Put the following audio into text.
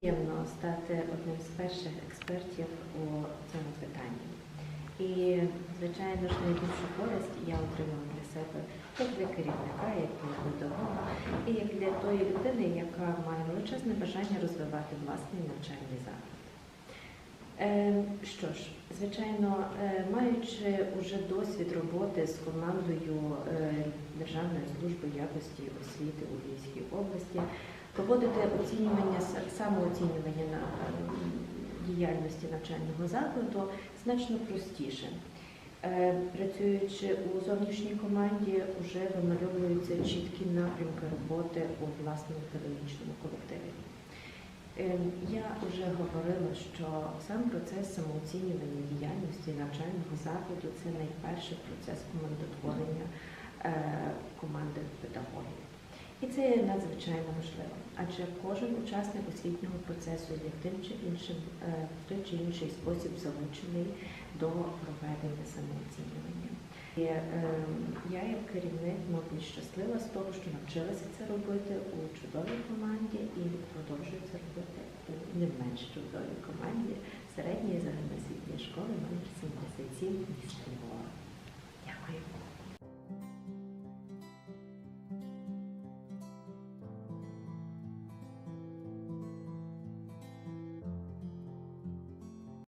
Приємно стати одним з перших експертів у цьому питанні. І, звичайно ж, найбільшу користь я отримала для себе як для керівника, як для педагога, і як для тої людини, яка має величезне бажання розвивати власний навчальний заклад. Е, Що ж, звичайно, е, маючи уже досвід роботи з командою е, Державної служби якості освіти у Львівській області, проводити оцінювання самооцінювання на діяльності навчального закладу значно простіше. Е, Працюючи у зовнішній команді, вже вимальовуються чіткі напрямки роботи у власному педагогічному колективі. Е, Я вже говорила, що сам процес самооцінювання діяльності навчального закладу це найперший процес командотворення е, команди педагогів. І це є надзвичайно важливо, адже кожен учасник освітнього процесу є тим чи іншим е, в той чи інший спосіб залучений до проведення самооцінювання. І, е, я як керівник, мабуть, щаслива з того, що навчилася це робити у чудовій команді і продовжую це робити у не менш чудовій команді середньої загальноосвітньої школи